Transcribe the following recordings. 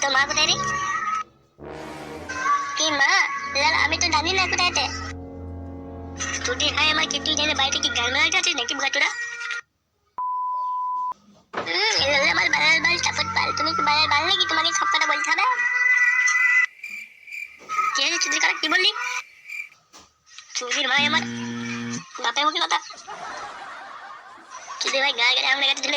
তোর কোথায় রে কি মা? লাল, আমি তো জানি না কোথায় তুই হাই আমার কি তুই জানে বাড়িতে কি গান মারা আছে নাকি বুকাটুরা ভাই বাপের মুখে কথা। ভাই গায়ে গায়ে আমরা কাছে ঝুলে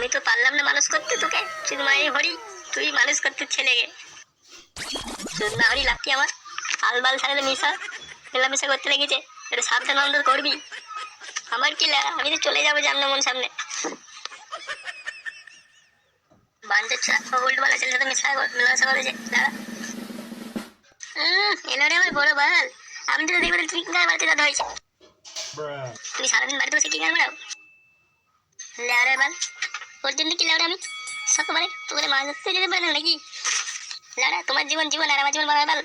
আমি তো পারলাম না মানুষ করতে তোকে। মায়ের হরি তুই মানুষ করতে ছেলেকে না হরি লাগতি আমার। আলবাল সাথে মিশা মেলামেশা করতে লেগেছে। একটু সাবধান অন্তর করবি। আমার কি আমি তো চলে যাব জানলাম মন সামনে মেশা মেলামেশা করেছে। দাঁড়া। হুম এলো রে আমার বড় বাল। আমি তো দেখব তুই গান মারতে দাদা হয়েছে তুমি সারাদিন বাড়িতে বসে কি গান মারাও লেওড়ার বাল। ওর জন্য কি লেওড়া আমি? সকালে তোকে মাছ ধরতে যেতে পারে নাকি? লেওড়া তোমার জীবন জীবন, আর আমার জীবন মারার বাল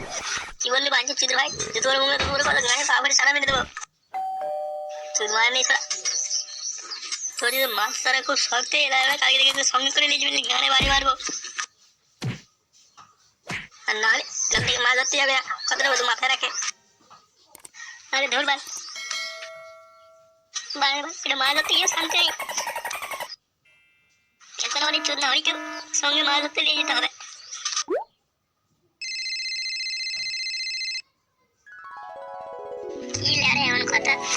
কি বললি বাঞ্চ চিত্র ভাই? যে তোমার মুখে তোমার কথা গায়ে পা সারা মেরে দেবো। তুই মার নেই তোর যদি মাছ ধরা খুব শক্তে লেওড়া কালকে তুই সঙ্গে করে নিয়ে যাবি, গানে বাড়ি মারবো। আর নাহলে কাল থেকে মাছ ধরতে যাবে, কথাটা বলতো মাথায় রাখে। আরে ধর বাল এটা মাছ ধরতে গিয়ে শান্তি অনেক চোদ্দ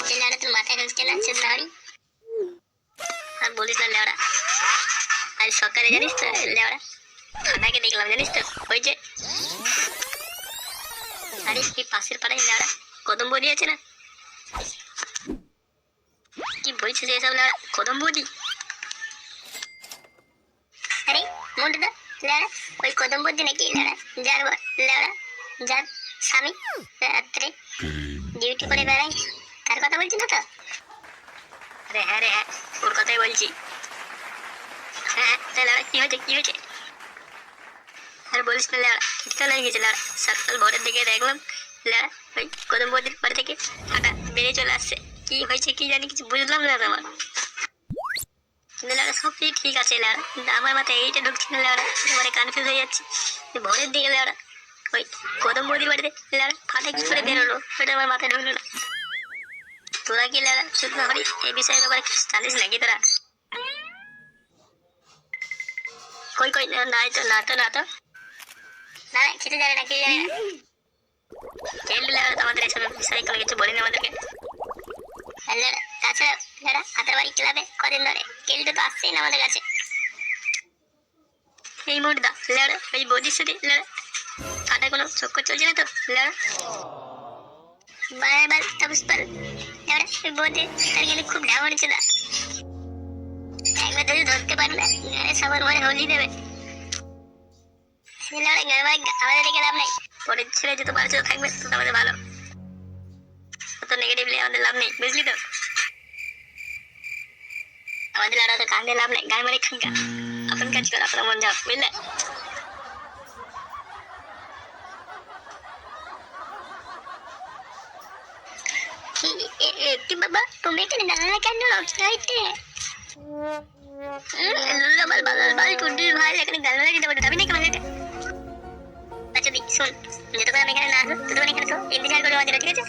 কি জানিস তো লেওড়া খানাকে দেখলাম, জানিস তো। ওই যে। আরে, এই পাশের পাড়ায় লেওড়া কদম বদি আছে না? কি বলছিস এসব লেওড়া বদি আরে মোটদা ওই কদম বদি নাকি লেওড়া যার লেওড়া যার স্বামী রাত্রে ডিউটি করে বেড়ায় তার কথা বলছি না তো আরে হ্যাঁ রে হ্যাঁ ওর কথাই বলছি হ্যাঁ তা লেওড়া কি হয়েছে কি হয়েছে আর বলিস না লেওড়া খিটকা লেগে গেছে লেওড়া সকাল ভোরের দিকে দেখলাম লেওড়া ওই কদম বদির বাড়ি থেকে হাঁটা বেরিয়ে চলে আসছে কি হয়েছে কি জানি কিছু বুঝলাম না আমার কিন্তু লেওড়া সব ঠিক আছে লেওড়া কিন্তু আমার মাথায় এইটা ঢুকছে না লেওড়া মানে কনফিউজ হয়ে যাচ্ছি। ভোরের দিকে লেওড়া ওই কদম বদির বাড়িতে লেওড়া ফাটা কি করে বেরোলো? সেটা আমার মাথায় ঢুকলো না। তোরা কি লেওড়া শুধু হরি এই বিষয়ে ব্যাপারে জানিস নাকি তোরা? কই কই নাই তো না তো না তো না কিছু জানি না কিছু জানি না। কেল্লি লেওড়া তো আমাদের এসব বিষয়ে কোনো কিছু বলিনি আমাদেরকে। আর লেওড়া, তাছাড়া লেওড়া হাতের বাড়ি ক্লাবে কদিন ধরে কেলটু তো আসছেই না আমাদের কাছে। এই মুহূর্তে লেওড়া ওই বৌদির সাথে লেওড়া ফাটা কোনো চক্কর চলছে না তো? লেওড়া বারবার তাপস পাল লেওড়া ওই বৌদি, তার গেলে খুব ঢাক হচ্ছে না একবার যদি ধরতে পারলে গায়ে সবার মনে হলি দেবে। গায়ে বাড়ি আমাদের দিকে লাভ নাই। পরের ছেলে যত পারছে থাকবে তত আমাদের ভালো। অত নেগেটিভলি আমাদের লাভ নেই, বুঝলি তো? লাভ নেই গায়ে মারে খানকা আপন কাজ কর আপনার মন যাও বুঝলে কি- এ- এ- কি বাবা তুমি এখানে দাঁড়ালে কেন হইতে বাল বাল বাল টুডির ভাই এখানে গাল দিতে পারো যাবি নাকি আমাদের আচ্ছা দি শোন যতক্ষণ আমি এখানে না আসব ততক্ষণ এখানে তো ইন্তজার করে ঠিক আছে